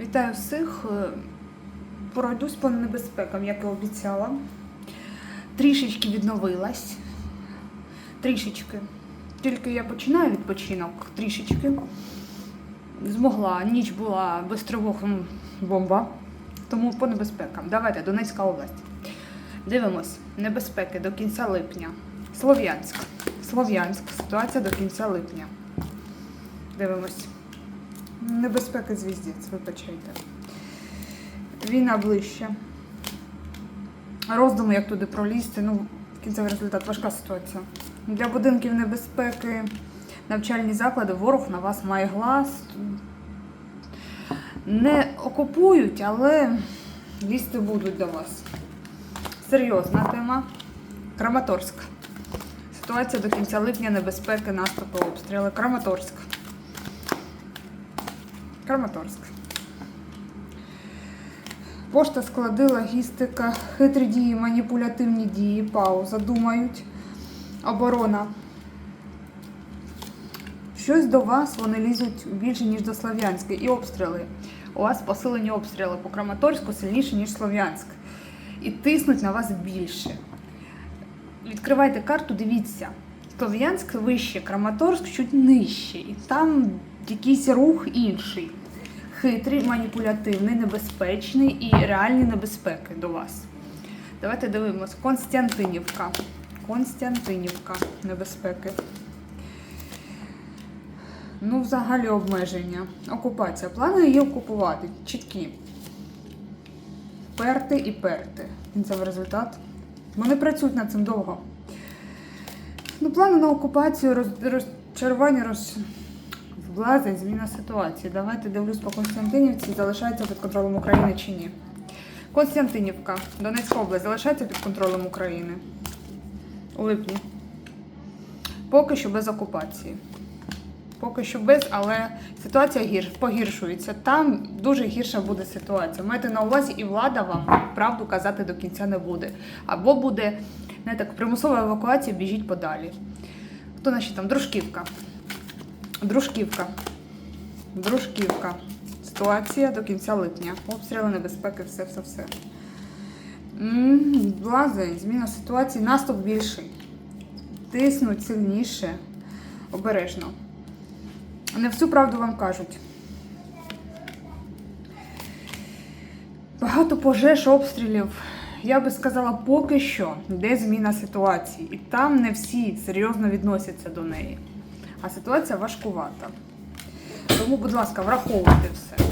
Вітаю всіх. Е, Пройдусь по небезпекам, як і обіцяла. Трішечки відновилась. Трішечки. Тільки я починаю відпочинок, трішечки. Змогла. Ніч була без тривог бомба. Тому по небезпекам. Давайте, Донецька область. Дивимось. Небезпеки до кінця липня. Слов'янськ. Слов'янськ. Ситуація до кінця липня. Дивимось. Небезпеки звіздець, вибачайте. Війна ближче. Роздуми, як туди пролізти. Ну, кінцевий результат важка ситуація. Для будинків небезпеки, навчальні заклади, ворог на вас має глаз. Не окупують, але лізти будуть до вас. Серйозна тема. Краматорськ. Ситуація до кінця липня небезпеки, наступи, обстріли. Краматорськ. Краматорськ. Пошта, склади, логістика, хитрі дії, маніпулятивні дії, пауза, думають. Оборона. Щось до вас вони лізуть більше, ніж до Слов'янська. І обстріли. У вас посилені обстріли по Краматорську сильніше, ніж Слов'янськ. І тиснуть на вас більше. Відкривайте карту, дивіться. Слов'янськ вище, Краматорськ чуть нижче. І там якийсь рух інший. Хитрий, маніпулятивний, небезпечний і реальні небезпеки до вас. Давайте дивимось. Константинівка. Константинівка небезпеки. Ну, взагалі обмеження. Окупація. Плани її окупувати. Чіткі. Перти і перти. Кінцевий результат. Вони працюють над цим довго. Ну, плани на окупацію, роз, розчарування, роз... влазить, зміна ситуації. Давайте дивлюсь по Константинівці, залишається під контролем України чи ні. Константинівка, Донецька область, залишається під контролем України у липні. Поки що без окупації. Поки що без, але ситуація гір, погіршується. Там дуже гірша буде ситуація. Майте на увазі, і влада вам правду казати до кінця не буде. Або буде не так, примусова евакуація, біжіть подалі. Хто наші там? Дружківка. Дружківка. Дружківка. Ситуація до кінця липня. Обстріли, небезпеки, все, все, все. М, Блазень, зміна ситуації, наступ більший. Тиснуть сильніше, обережно. Не всю правду вам кажуть. Багато пожеж, обстрілів. Я би сказала, поки що йде зміна ситуації. І там не всі серйозно відносяться до неї. А ситуація важкувата. Тому, будь ласка, враховуйте все.